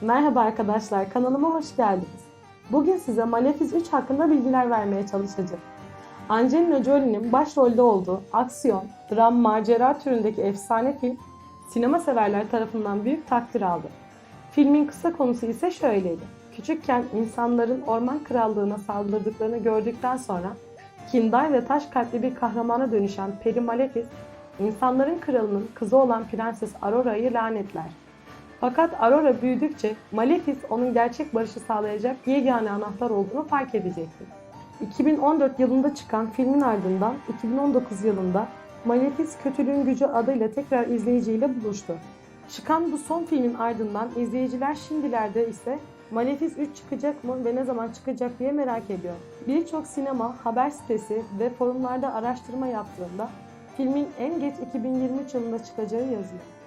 Merhaba arkadaşlar, kanalıma hoş geldiniz. Bugün size Malefiz 3 hakkında bilgiler vermeye çalışacağım. Angelina Jolie'nin başrolde olduğu aksiyon, dram, macera türündeki efsane film, sinema severler tarafından büyük takdir aldı. Filmin kısa konusu ise şöyleydi. Küçükken insanların orman krallığına saldırdıklarını gördükten sonra kindar ve taş kalpli bir kahramana dönüşen Peri Malefiz, insanların kralının kızı olan Prenses Aurora'yı lanetler. Fakat Aurora büyüdükçe Malefiz onun gerçek barışı sağlayacak yegane anahtar olduğunu fark edecektir. 2014 yılında çıkan filmin ardından 2019 yılında Malefiz Kötülüğün Gücü adıyla tekrar izleyiciyle buluştu. Çıkan bu son filmin ardından izleyiciler şimdilerde ise Malefiz 3 çıkacak mı ve ne zaman çıkacak diye merak ediyor. Birçok sinema, haber sitesi ve forumlarda araştırma yaptığında filmin en geç 2023 yılında çıkacağı yazıyor.